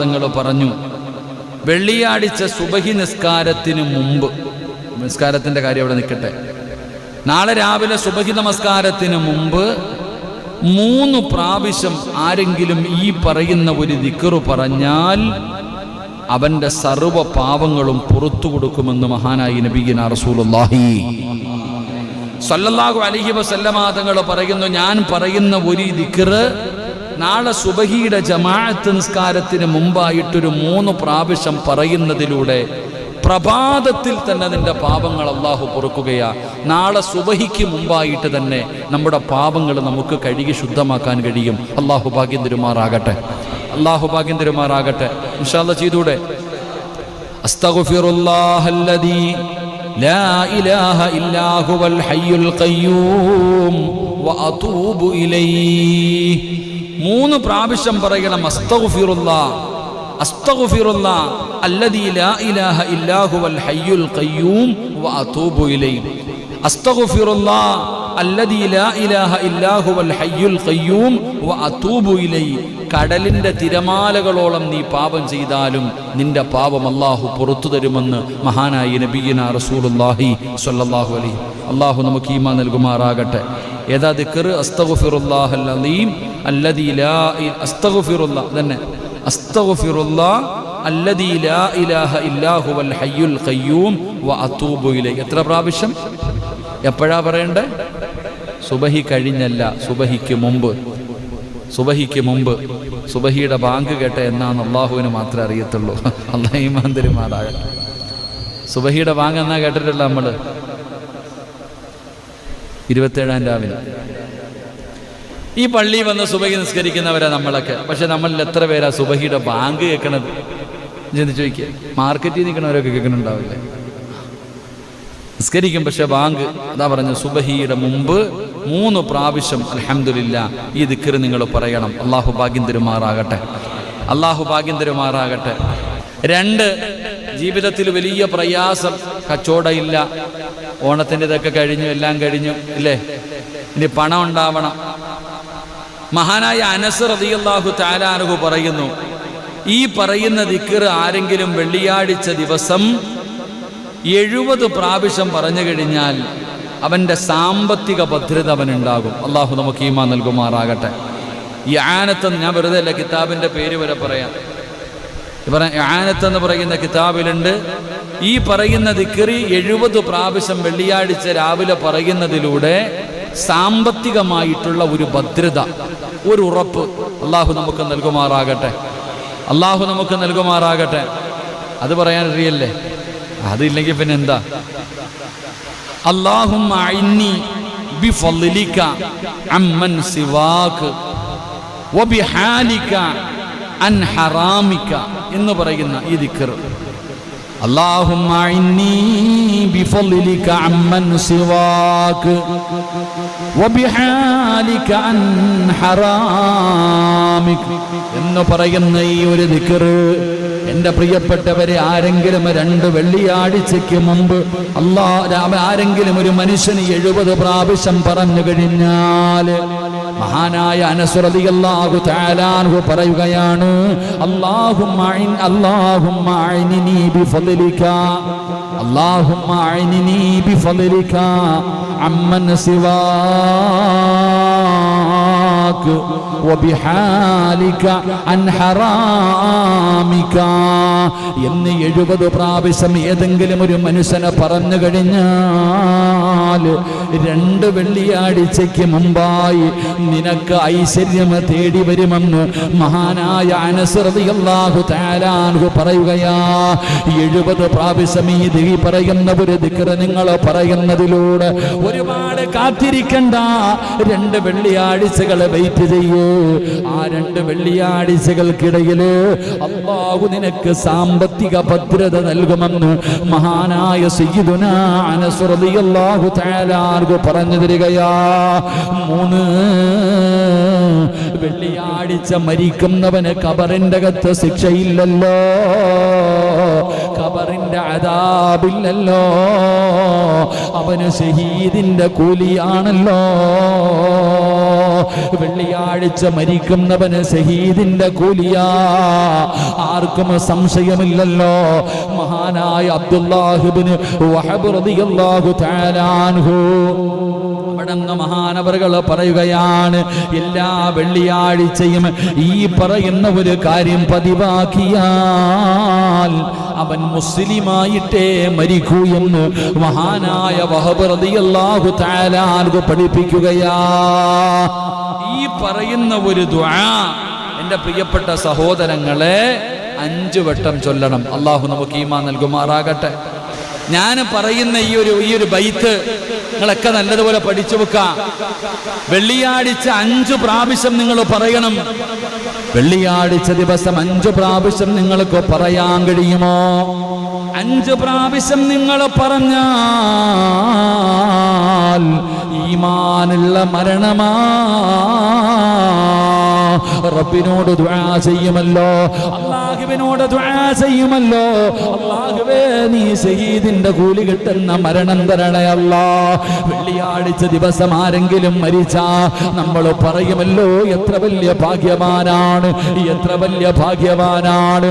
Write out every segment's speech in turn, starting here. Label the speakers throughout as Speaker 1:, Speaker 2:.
Speaker 1: തങ്ങൾ പറഞ്ഞു. വെള്ളിയാഴ്ച സുബഹി നിസ്കാരത്തിന് മുമ്പ്. നിസ്കാരത്തിന്റെ കാര്യം അവിടെ നിൽക്കട്ടെ. നാളെ രാവിലെ സുബഹി നമസ്കാരത്തിന് മുമ്പ് മൂന്ന് പ്രാവശ്യം ആരെങ്കിലും ഈ പറയുന്ന ഒരു ദിക്കറു പറഞ്ഞാൽ അവന്റെ സർവ പാപങ്ങളും പുറത്തു കൊടുക്കുമെന്ന് മഹാനായി നബീന റസൂലുള്ളാഹി. സല്ലല്ലാഹു അലൈഹി വസല്ലമ തങ്ങൾ പറയുന്നു ഞാൻ പറയുന്ന ഒരു ദിക്റ് നാളെ സുബഹിയുടെ ജമാഅത്ത് നിസ്കാരത്തിന് മുമ്പായിട്ടൊരു മൂന്ന് പ്രാവശ്യം പറയുന്നതിലൂടെ പ്രഭാതത്തിൽ തന്നെ നിന്റെ പാപങ്ങൾ അള്ളാഹു പൊറുക്കുകയാ. നാളെ സുബഹിക്ക് മുമ്പായിട്ട് തന്നെ നമ്മുടെ പാപങ്ങൾ നമുക്ക് കഴുകി ശുദ്ധമാക്കാൻ കഴിയും. അള്ളാഹു ഭാഗ്യം തിരുമാറാകട്ടെ അള്ളാഹു ഭാഗ്യം തിരുമാറാകട്ടെ ഇൻഷാല്ല ചെയ്തൂടെ? അസ്തഗുഫിറുല്ലാഹല്ലദീ മൂന്ന് പ്രാവശ്യം പറയണം അസ്തഗുഫിറുല്ല അസ്തഗുഫിറുല്ല അല്ലദീ ലാ ഇലാഹ ഇല്ലാഹുവൽ ഹയ്യുൽ ഖയ്യൂം വ അതൂബു ഇലൈഹി. അസ്തഗുഫിറുല്ലാ കടലിന്റെ തിരമാലകളോളം നീ പാപം ചെയ്താലും നിന്റെ പാപം അള്ളാഹു പുറത്തു തരുമെന്ന് മഹാനായി നബീന റസൂലുള്ളാഹി സ്വല്ലല്ലാഹു അലൈഹി അള്ളാഹു നമുക്ക് ഈമ നൽകുമാറാകട്ടെ. ഏതാ ദിക്ർ അസ്തഗ്ഫിറുല്ലാഹൽ അലീം അല്ലദീ ലാ ഇ- തന്നെ. അസ്തഗുഫിറുല്ലാ ലാ ഇലാഹ ഇല്ലാ ഹുവൽ ഹയ്യുൽ ഖയ്യൂം വഅതൂബു ഇലൈഹി എത്ര പ്രാവശ്യം? എപ്പോഴാ പറയണ്ടേ? സുബഹി കഴിഞ്ഞല്ല സുബഹിക്ക് മുമ്പ്. സുബഹിക്ക് മുമ്പ്. സുബഹിയുടെ ബാങ്ക് കേട്ട എന്നാന്ന് അള്ളാഹുവിന് മാത്രമേ അറിയത്തുള്ളൂ. അള്ളാഹിമാന്തരുമാറാകട്ടെ സുബഹിയുടെ ബാങ്ക് എന്നാ കേട്ടിട്ടില്ല നമ്മൾ ഇരുപത്തേഴാം രാവിലെ. ഈ പള്ളി വന്ന് സുബഹി നിസ്കരിക്കുന്നവരാ നമ്മളൊക്കെ. പക്ഷെ നമ്മളിൽ എത്ര പേരാ സുബഹിയുടെ ബാങ്ക് കേൾക്കണത് ചിന്തിച്ചു ചോദിക്കുക മാർക്കറ്റിൽ നിൽക്കണവരൊക്കെ കേൾക്കുന്നുണ്ടാവില്ലേ? നിസ്കരിക്കും പക്ഷെ ബാങ്ക് അതാ പറഞ്ഞു സുബഹിയുടെ മുമ്പ് മൂന്ന് പ്രാവശ്യം അലഹമില്ല ഈ ദിക്കർ നിങ്ങൾ പറയണം. അള്ളാഹു ഭാഗ്യം തരുമാറാകട്ടെ അള്ളാഹു ഭാഗ്യം തരുമാറാകട്ടെ രണ്ട് ജീവിതത്തിൽ വലിയ പ്രയാസം കച്ചവടമില്ല. ഓണത്തിന്റെ ഇതൊക്കെ കഴിഞ്ഞു എല്ലാം കഴിഞ്ഞു ഇല്ലേ? ഇനി പണം ഉണ്ടാവണം. മഹാനായ അനസ് അള്ളാഹു താലാനുഹു പറയുന്നു ഈ പറയുന്ന ദിക്കർ ആരെങ്കിലും വെള്ളിയാഴ്ച ദിവസം എഴുപത് പ്രാവശ്യം പറഞ്ഞു കഴിഞ്ഞാൽ അവന്റെ സാമ്പത്തിക ഭദ്രത അവനുണ്ടാകും. അള്ളാഹു നമുക്ക് ഈമാ നൽകുമാറാകട്ടെ. ഈ ആനത്ത് ഞാൻ വെറുതെ അല്ല കിതാബിന്റെ പേര് വരെ പറയാം. ആനത്തെന്ന് പറയുന്ന കിതാബിലുണ്ട്. ഈ പറയുന്ന ദിക്കറി എഴുപത് പ്രാവശ്യം വെള്ളിയാഴ്ച രാവിലെ പറയുന്നതിലൂടെ സാമ്പത്തികമായിട്ടുള്ള ഒരു ഭദ്രത ഒരു ഉറപ്പ് അള്ളാഹു നമുക്ക് നൽകുമാറാകട്ടെ. അള്ളാഹു നമുക്ക് നൽകുമാറാകട്ടെ. അത് പറയാൻ അറിയല്ലേ അതില്ലെങ്കിൽ പിന്നെ എന്താ അള്ളാഹുമ്മ അഇന്നി ബിഫളിലിക അമ്മൻ സിവാക്ക് വബിഹാലിക അൻ ഹറാമിക എന്ന് പറയുന്ന ഈ ദിക്ർ اللهم أعني بفضلك عمن سواك وبحالك عن حرامك എന്ന് പറയുന്ന ഈ ഒരു ദിക്കറ് എന്റെ പ്രിയപ്പെട്ടവരെ ആരെങ്കിലും രണ്ട് വെള്ളിയാഴ്ചയ്ക്ക് മുമ്പ് രാമ- ആരെങ്കിലും ഒരു മനുഷ്യന് എഴുപത് പ്രാവശ്യം പറഞ്ഞു കഴിഞ്ഞാൽ മഹാനായ അനസുറതിയല്ലാഹു താലാൻഹു പറയുകയാണ് അള്ളാഹും അള്ളാഹും ബിഫളിക അമ്മൻ സിവാക്ക് വബിഹാലിക അൻ ഹറാമിക. എന്ന് എഴുപത് പ്രാവശ്യം ഏതെങ്കിലും ഒരു മനുഷ്യനെ പറഞ്ഞു കഴിഞ്ഞാൽ രണ്ട് വെള്ളിയാഴ്ചയ്ക്ക് മുമ്പായി നിനക്ക് ഐശ്വര്യം തേടി വരുമെന്ന് മഹാനായ അനസൃതിയല്ലാഹു താലാൻഹു പറയുകയാ. എഴുപത് പ്രാവശ്യം ഈ ദേവി പറയുന്ന ഒരു ദിക്ര നിങ്ങൾ പറയുന്നതിലൂടെ ഒരുപാട് കാത്തിരിക്കണ്ട. രണ്ട് വെള്ളിയാഴ്ചകൾ വെയിറ്റ് ചെയ്യൂ. ആ രണ്ട് വെള്ളിയാഴ്ചകൾക്കിടയിൽ അള്ളാഹു നിനക്ക് സാമ്പത്തിക ഭദ്രത നൽകുമെന്ന് മഹാനായ സയ്യിദുന അനസ് റളിയല്ലാഹു തആല അൻഹു പറഞ്ഞു തരികയാ. മൂന്ന് വെള്ളിയാഴ്ച മരിക്കുന്നവന് കബറിന്റെ അകത്ത് ശിക്ഷയില്ലല്ലോ. ഖബറിന്റെ അതാബില്ലല്ലോ അവന് ഷഹീദിന്റെ കൂലിയാണല്ലോ. വെള്ളിയാഴ്ച മരിക്കുന്നവന് ഷഹീദിന്റെ കൂലിയാ. ആർക്കും സംശയമില്ലല്ലോ. മഹാനായ അബ്ദുല്ലാഹിബിന് വഹബ് റളിയല്ലാഹു തആല അൻഹു. അവിടുന്ന് മഹാനവറുകൾ പറയുകയാണ് എല്ലാ വെള്ളിയാഴ്ചയും ഈ പറയുന്ന ഒരു കാര്യം പതിവാക്കിയാൽ അവൻ മുസ്ലിമായിട്ടേ മരിക്കൂ എന്ന് മഹാനായ വഹബ് താലാർക്ക് പഠിപ്പിക്കുകയാ. ഈ പറയുന്ന ഒരു ദ്വാ എന്റെ പ്രിയപ്പെട്ട സഹോദരങ്ങളെ അഞ്ചു വട്ടം ചൊല്ലണം. അള്ളാഹു നമുക്ക് ഈമാ നൽകുമാറാകട്ടെ. ഞാൻ പറയുന്ന ഈ ഒരു ഈ ഒരു ബൈത്ത് നിങ്ങളൊക്കെ നല്ലതുപോലെ പഠിച്ചു വെക്കാം. വെള്ളിയാഴ്ച അഞ്ചു പ്രാവശ്യം നിങ്ങൾ പറയണം. വെള്ളിയാഴ്ച ദിവസം അഞ്ചു പ്രാവശ്യം നിങ്ങൾക്ക് പറയാൻ കഴിയുമോ? അഞ്ചു പ്രാവശ്യം നിങ്ങൾ പറഞ്ഞാൽ ഈമാനുള്ള മരണമാ. റബ്ബിനോട് ദുആ ചെയ്യുമല്ലോ. അള്ളാഹുവിനോട് ദുആ ചെയ്യുമല്ലോ. അള്ളാഹുവേ നീ ഷഹീദിന്റെ കൂലി കിട്ടുന്ന മരണം തരണയല്ല. വെള്ളിയാഴ്ച ദിവസം ആരെങ്കിലും മരിച്ച നമ്മൾ പറയുമല്ലോ എത്ര വലിയ ഭാഗ്യവാനാണ് എത്ര വലിയ ഭാഗ്യവാനാണ്.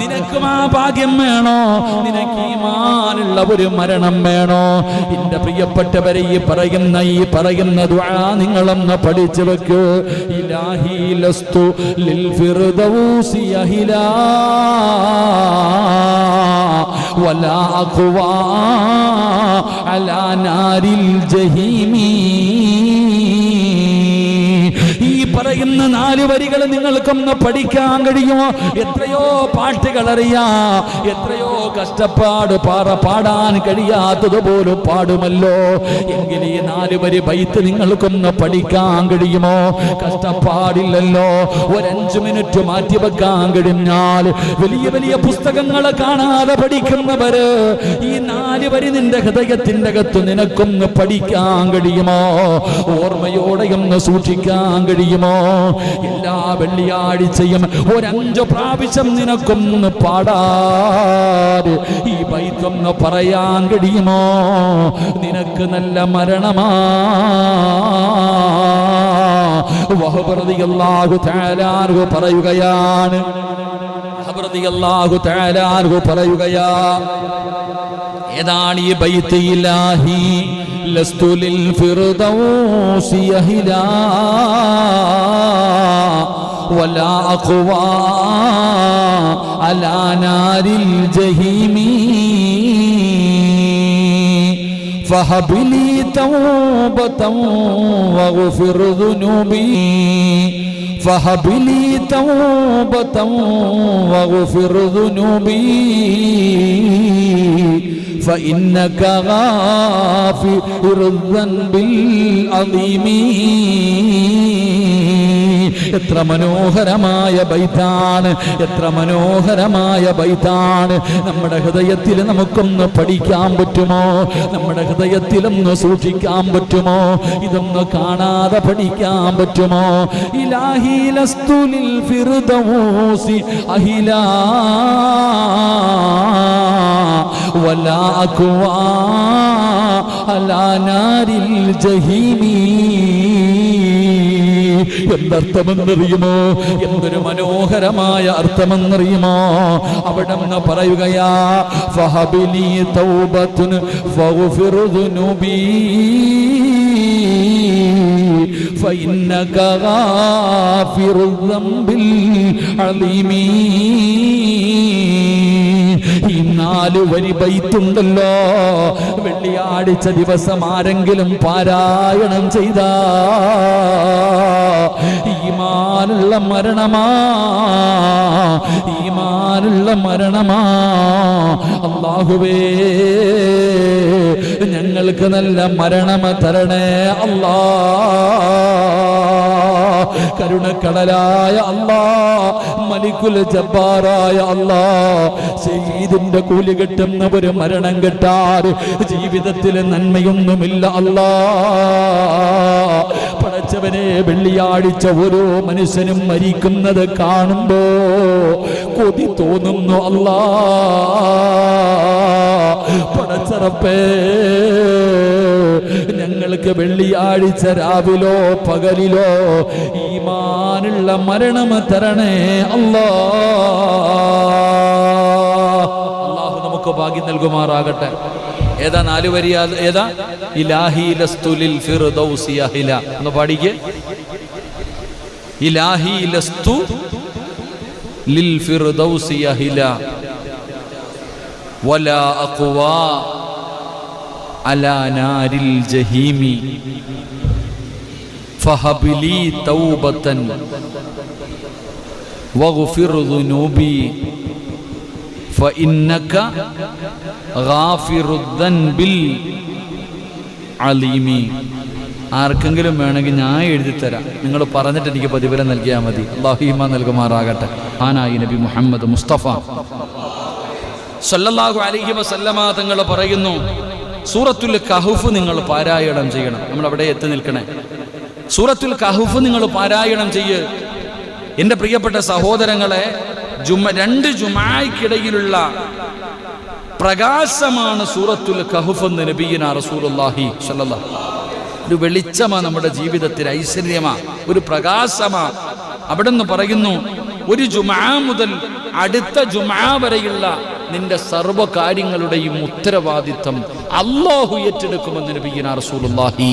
Speaker 1: നിനക്കും ആ ഭാഗ്യം വേണോ? നിനക്ക് ഈമാനുള്ള ഒരു മരണം വേണോ? എന്റെ പ്രിയപ്പെട്ടവരെ ഈ പറയുന്ന ഈ പറയുന്ന നിങ്ങളൊന്ന് പഠിച്ചു വെക്കൂ. ഇലാഹി ലസ്തു ലിൽ ഫിർദൗസി ولا أقوى على نار الجحيم ഈ പറയുന്ന നാല് വരികൾ നിങ്ങൾക്കൊന്ന് പഠിക്കാൻ കഴിയുമോ എത്രയോ പാട്ടുകൾ അറിയാം എത്രയോ കഷ്ടപ്പാട് പാറ പാടാൻ കഴിയാത്തതുപോലെ പാടുമല്ലോ. എങ്കിൽ ഈ നാല് വരി ബൈത്ത് നിങ്ങൾക്കൊന്ന് പഠിക്കാൻ കഴിയുമോ? കഷ്ടപ്പാടില്ലല്ലോ. ഒരഞ്ചു മിനിറ്റ് മാറ്റി വെക്കാൻ കഴിഞ്ഞാൽ വലിയ വലിയ പുസ്തകങ്ങൾ കാണാതെ പഠിക്കുന്നവര് ഈ നാല് വരി നിന്റെ ഹൃദയത്തിന്റെ അകത്ത് നിനക്കൊന്ന് പഠിക്കാൻ കഴിയുമോ? ഓർമ്മയോടെ ഒന്ന് സൂക്ഷിക്കാൻ കഴിയുമോ? എല്ലാ വെള്ളിയാഴ്ചയും ഒരഞ്ചു പ്രാവശ്യം നിനക്കൊന്ന് പാടാറ് ഈ ബൈത്തൊന്ന് പറയാൻ കഴിയുമോ? നിനക്ക് നല്ല മരണമാ. വഹുപ്രതിയല്ലാഹു താലാർഹു പറയുകയാണ്. വഹുപ്രതിയല്ലാഹു താലാർഹു പറയുകയാ ഏതാണ് ഈ ബൈത്ത് ഇലാഹി? ലസ്തു ലിൽ ഫിർദൗസി അഹിലാ. ولا أقوى على نار الجحيم. فهب لي توبة واغفر ذنوبي. فهب لي توبة واغفر ذنوبي. فإنك غافر الذنب العظيم. എത്ര മനോഹരമായ ബൈത്താണ് എത്ര മനോഹരമായ ബൈത്താണ് നമ്മുടെ ഹൃദയത്തിൽ നമുക്കൊന്ന് പഠിക്കാൻ പറ്റുമോ നമ്മുടെ ഹൃദയത്തിലൊന്ന് സൂക്ഷിക്കാൻ പറ്റുമോ ഇതൊന്ന് കാണാതെ പഠിക്കാൻ പറ്റുമോ ഇലാഹി ലസ്തുലിൽ ഫിർദൗസി അഹിലാ ولا أكوى على نار الجحيم എന്തർത്ഥമെന്നറിയുമോ എന്തൊരു മനോഹരമായ അർത്ഥമെന്നറിയുമോ അവിടെ നിന്ന് പറയുകയാ ഫഹബിലി തൗബത്തുൻ ഫഗ്ഫിർ ദുനൂബി فإنك غافر الذنب العظيم ഈ നാല് വരി ബൈത്തുണ്ടല്ലോ. വെള്ളിയാഴ്ച ദിവസം ആരെങ്കിലും പാരായണം ചെയ്ത. ഈമാനുള്ള മരണമാ. ഈമാനുള്ള മരണമാ. അള്ളാഹുവേ ഞങ്ങൾക്ക് നല്ല മരണമ തരണേ അല്ലാ. കരുണക്കടലായ അല്ലാ മലിക്കുൽ ജബ്ബാറായ അല്ലാ ശഹീദിന്റെ കൂലി കിട്ടുന്ന ഒരു മരണം കിട്ടാറ് ജീവിതത്തിൽ നന്മയൊന്നുമില്ല അല്ലാ പടച്ചവനെ വെള്ളിയാഴ്ച ഓരോ മനുഷ്യനും മരിക്കുന്നത് കാണുമ്പോ കൊതി തോന്നുന്നു അല്ലാ പടച്ചറപ്പേ ഞങ്ങൾക്ക് വെള്ളിയാഴ്ച രാവിലോ പകലിലോ ഈമാനുള്ള മരണം തരണേ. അല്ലോ. അള്ളാഹു നമുക്ക് ഭാഗ്യം നൽകുമാറാകട്ടെ. ഏതാ നാല് വരി? ഏതാ? ഇലാഹി അഹില. ഒന്ന് പാടിക്ക്. ഇലാഹി ലിൽ ഫിർദൗസി അഹില. അഖ്വാ. അലാ നാരിൽ ജഹീമി ഫഹബ് ലി തൗബതൻ വഗ്ഫിർ ذنوبي فإنك غافر الذنب العليم ആർക്കെങ്കിലും വേണമെങ്കിൽ ഞാൻ എഴുതി തരാം നിങ്ങൾ പറഞ്ഞിട്ട് എനിക്ക് പ്രതിഫലം നൽകിയാൽ മതി അള്ളാഹിമ നൽകുമാറാകട്ടെ ആനായി നബി മുഹമ്മദ് മുസ്തഫ സല്ലല്ലാഹു അലൈഹി വസല്ലമ തങ്ങൾ പറയുന്നു സൂറത്തുൽ കഹുഫ് നിങ്ങൾ പാരായണം ചെയ്യണം. നമ്മൾ അവിടെ എത്തി നിൽക്കണേ. സൂറത്തുൽ കഹുഫ് നിങ്ങൾ പാരായണം ചെയ്യ്. എന്റെ പ്രിയപ്പെട്ട സഹോദരങ്ങളെ ജുമ രണ്ട് ജുമായ്ക്കിടയിലുള്ള പ്രകാശമാണ് സൂറത്തുൽ കഹുഫ് എന്ന് നബീന സ്വല്ലല്ലാഹു ഒരു വെളിച്ചമാ നമ്മുടെ ജീവിതത്തിൽ ഐശ്വര്യമാ ഒരു പ്രകാശമാ. അവിടെ നിന്ന് പറയുന്നു ഒരു ജുമാ മുതൽ അടുത്ത ജുമാ വരെയുള്ള നിന്റെ സർവ കാര്യങ്ങളുടെയും ഉത്തരവാദിത്തം അള്ളാഹു ഏറ്റെടുക്കുമെന്ന് നബീന റസൂലുള്ളാഹി.